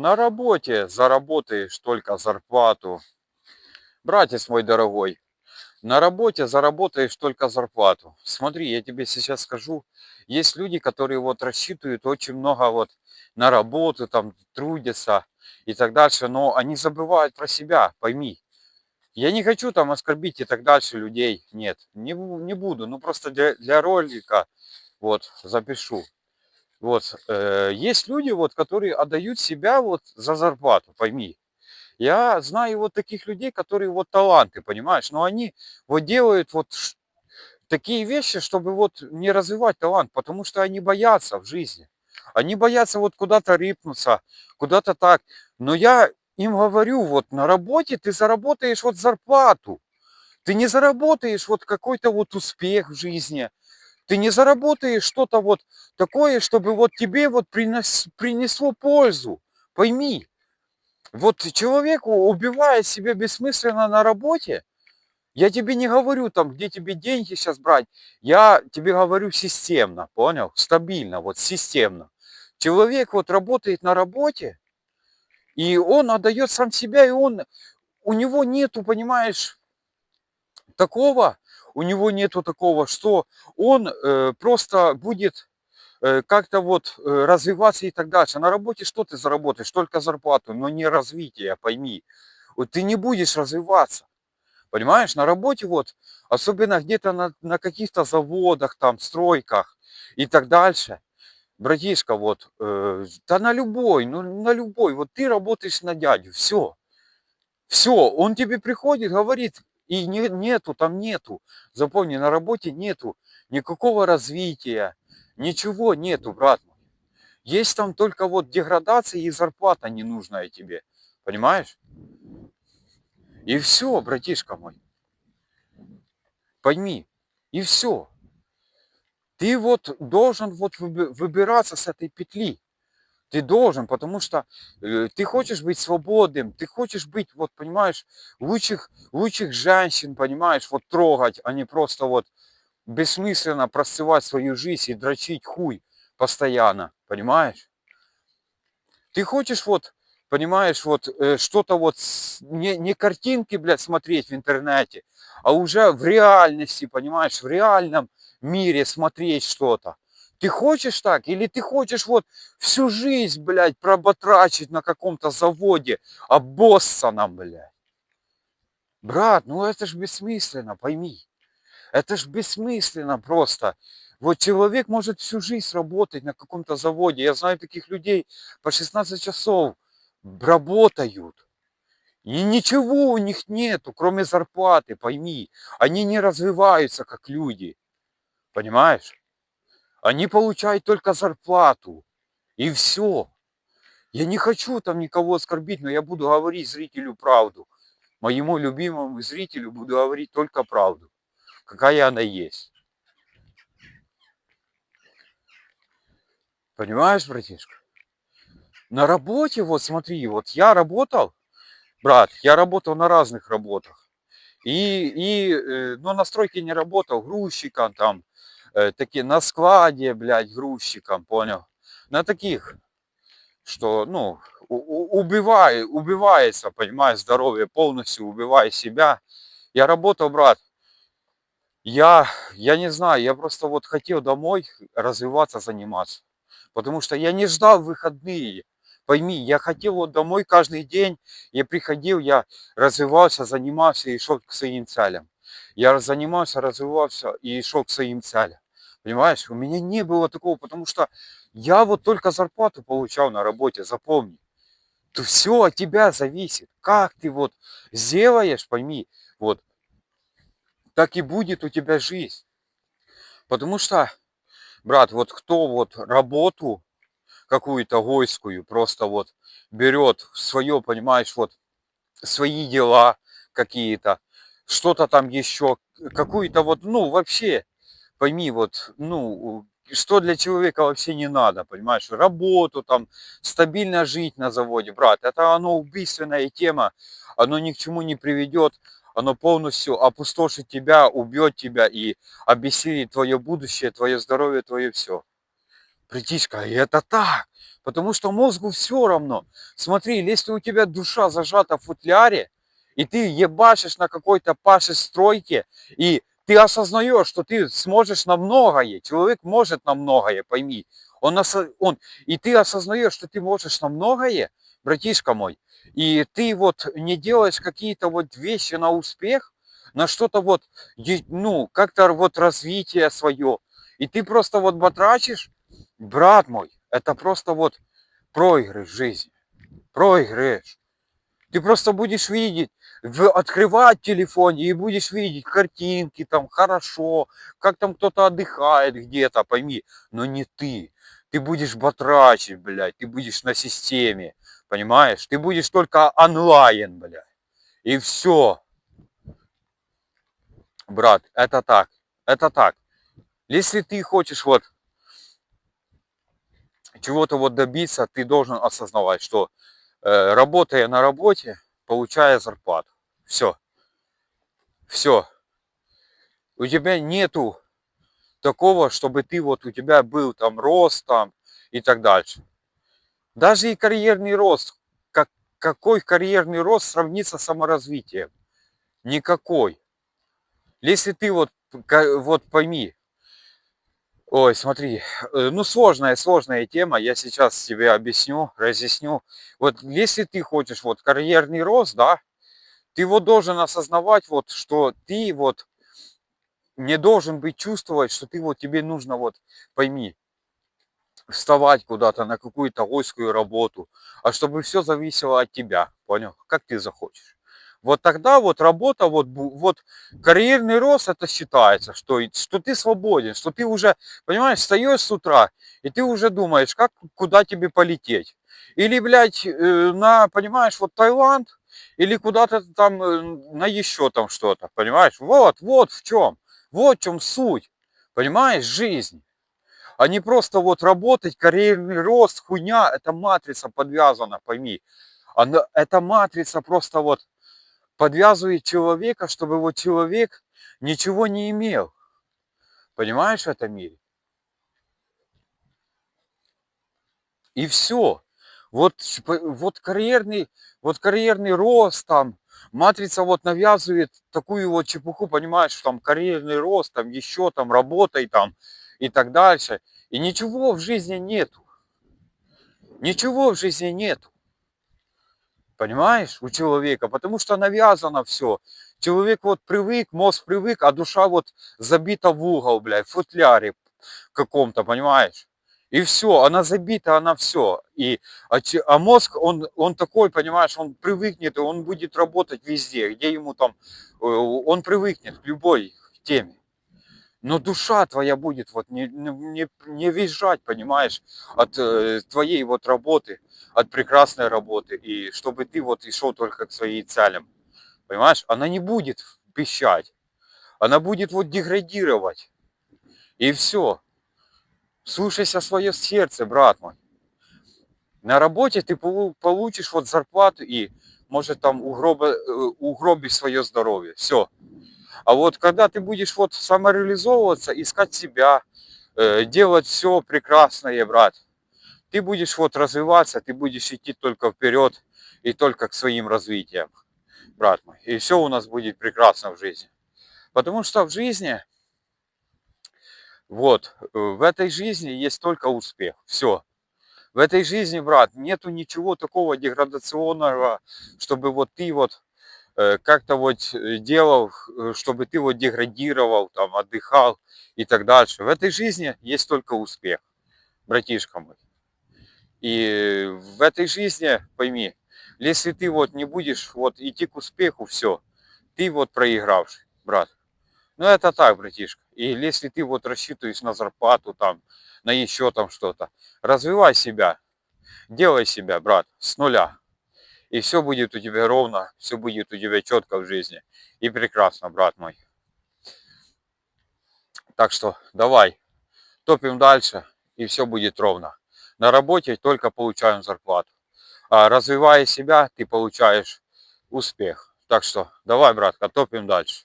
На работе заработаешь только зарплату. Братец мой дорогой, на работе заработаешь только зарплату. Смотри, я тебе сейчас скажу, есть люди, которые вот рассчитывают очень много вот на работу, там трудятся и так дальше, но они забывают про себя, пойми. Я не хочу там оскорбить и так дальше людей, нет, не, не буду, ну просто для, для ролика вот запишу. Вот, э, есть люди, вот, которые отдают себя вот за зарплату, пойми. Я знаю вот таких людей, которые вот таланты, понимаешь, но они вот делают вот такие вещи, чтобы вот не развивать талант, потому что они боятся в жизни. Они боятся вот куда-то рипнуться, куда-то так. Но я им говорю, вот на работе ты заработаешь вот зарплату. Ты не заработаешь вот какой-то вот успех в жизни. Ты не заработаешь что-то вот такое, чтобы вот тебе вот принес, принесло пользу. Пойми, вот человеку убивая себя бессмысленно на работе, я тебе не говорю там, где тебе деньги сейчас брать, я тебе говорю системно, понял? Стабильно, вот системно. Человек вот работает на работе, и он отдает сам себя, и он, у него нету, понимаешь, такого, у него нету такого, что он э, просто будет э, как-то вот э, развиваться и так дальше. На работе что ты заработаешь? Только зарплату, но не развитие, пойми. Вот ты не будешь развиваться. Понимаешь, на работе вот, особенно где-то на, на каких-то заводах, там, стройках и так дальше. Братишка, вот, э, да на любой, ну на любой, вот ты работаешь на дядю, все. Все, он тебе приходит, говорит, и не, нету, там нету. Запомни, на работе нету никакого развития, ничего нету, брат мой. Есть там только вот деградация и зарплата ненужная тебе. Понимаешь? И все, братишка мой. Пойми, и все. Ты вот должен вот выбираться с этой петли. Ты должен, потому что э, ты хочешь быть свободным, ты хочешь быть, вот понимаешь, лучших, лучших женщин, понимаешь, вот трогать, а не просто вот бессмысленно просывать свою жизнь и дрочить хуй постоянно, понимаешь? Ты хочешь вот, понимаешь, вот э, что-то вот, не, не картинки, блядь, смотреть в интернете, а уже в реальности, понимаешь, в реальном мире смотреть что-то. Ты хочешь так? Или ты хочешь вот всю жизнь, блядь, проботрачить на каком-то заводе, обоссанном, блядь? Брат, ну это ж бессмысленно, пойми. Это ж бессмысленно просто. Вот человек может всю жизнь работать на каком-то заводе. Я знаю таких людей по 16 часов работают. И ничего у них нету, кроме зарплаты, пойми. Они не развиваются как люди. Понимаешь? Они получают только зарплату. И все. Я не хочу там никого оскорбить, но я буду говорить зрителю правду. Моему любимому зрителю буду говорить только правду. Какая она есть. Понимаешь, братишка? На работе, вот смотри, вот я работал, брат, я работал на разных работах. И, и э, ну, на стройке не работал, грузчиком там, э, такие на складе, блядь, грузчиком, понял? На таких, что, ну, убивай, убивается, понимаешь, здоровье полностью, убивая себя. Я работал, брат, я, я не знаю, я просто вот хотел домой развиваться, заниматься. Потому что я не ждал выходные. Пойми, я хотел вот домой каждый день, я приходил, я развивался, занимался и шел к своим целям. Я занимался, развивался и шел к своим целям. Понимаешь, у меня не было такого, потому что я вот только зарплату получал на работе, запомни. То все от тебя зависит. Как ты вот сделаешь, пойми, вот, так и будет у тебя жизнь. Потому что, брат, вот кто вот работу какую-то гойскую просто вот берет свое, понимаешь, вот свои дела какие-то, что-то там еще, какую-то вот, ну, вообще, пойми, вот, ну, что для человека вообще не надо, понимаешь, работу там, стабильно жить на заводе, брат, это оно убийственная тема, оно ни к чему не приведет, оно полностью опустошит тебя, убьет тебя и обессилит твое будущее, твое здоровье, твое все. Притишка, и это так. Потому что мозгу все равно. Смотри, если у тебя душа зажата в футляре, и ты ебашишь на какой-то паше стройке, и ты осознаешь, что ты сможешь на многое. Человек может на многое, пойми. Он, он... И ты осознаешь, что ты можешь на многое, братишка мой, и ты вот не делаешь какие-то вот вещи на успех, на что-то вот, ну, как-то вот развитие свое, и ты просто вот батрачишь, брат мой, это просто вот проигрыш жизни. Проигрыш. Ты просто будешь видеть, открывать телефон и будешь видеть картинки там хорошо, как там кто-то отдыхает где-то, пойми, но не ты. Ты будешь батрачить, блядь, ты будешь на системе, понимаешь? Ты будешь только онлайн, блядь. И все. Брат, это так, это так. Если ты хочешь вот чего-то вот добиться, ты должен осознавать, что работая на работе, получая зарплату. Все. Все. У тебя нету такого, чтобы ты вот у тебя был там рост там и так дальше. Даже и карьерный рост, как, какой карьерный рост сравнится с саморазвитием? Никакой. Если ты вот, вот пойми, Ой, смотри, э, ну сложная, сложная тема, я сейчас тебе объясню, разъясню. Вот если ты хочешь вот карьерный рост, да, ты вот должен осознавать вот, что ты вот не должен быть чувствовать, что ты вот тебе нужно вот, пойми, вставать куда-то на какую-то ойскую работу, а чтобы все зависело от тебя, понял, как ты захочешь вот тогда вот работа, вот, вот карьерный рост, это считается, что, что ты свободен, что ты уже, понимаешь, встаешь с утра, и ты уже думаешь, как, куда тебе полететь. Или, блядь, э, на, понимаешь, вот Таиланд, или куда-то там э, на еще там что-то, понимаешь? Вот, вот в чем, вот в чем суть, понимаешь, жизнь. А не просто вот работать, карьерный рост, хуйня, это матрица подвязана, пойми. Она, эта матрица просто вот подвязывает человека, чтобы вот человек ничего не имел. Понимаешь в этом мире? И все. Вот, вот, карьерный, вот карьерный рост там, матрица вот навязывает такую вот чепуху, понимаешь, что там карьерный рост, там еще там работай там и так дальше. И ничего в жизни нету. Ничего в жизни нету. Понимаешь, у человека, потому что навязано все. Человек вот привык, мозг привык, а душа вот забита в угол, блядь, в футляре каком-то, понимаешь? И все, она забита, она все. И, а, а мозг, он, он такой, понимаешь, он привыкнет, и он будет работать везде, где ему там, э, он привыкнет к любой теме. Но душа твоя будет вот не, не, не визжать, понимаешь, от э, твоей вот работы, от прекрасной работы, и чтобы ты вот и шел только к своим целям, понимаешь, она не будет пищать, она будет вот деградировать, и все. Слушайся свое сердце, брат мой. На работе ты получишь вот зарплату и может там угроби, э, угробить свое здоровье. Все. А вот когда ты будешь вот самореализовываться, искать себя, э, делать все прекрасное, брат, ты будешь вот развиваться, ты будешь идти только вперед и только к своим развитиям, брат мой. И все у нас будет прекрасно в жизни. Потому что в жизни, вот, э, в этой жизни есть только успех. Все. В этой жизни, брат, нету ничего такого деградационного, чтобы вот ты вот как-то вот э, делал, э, чтобы ты вот деградировал, там, отдыхал и так дальше. В этой жизни есть только успех, братишка мой. И в этой жизни, пойми, если ты вот не будешь вот идти к успеху, все, ты вот проигравший, брат. Ну это так, братишка. И если ты вот рассчитываешь на зарплату там, на еще там что-то, развивай себя, делай себя, брат, с нуля и все будет у тебя ровно, все будет у тебя четко в жизни. И прекрасно, брат мой. Так что давай, топим дальше, и все будет ровно. На работе только получаем зарплату. А развивая себя, ты получаешь успех. Так что давай, братка, топим дальше.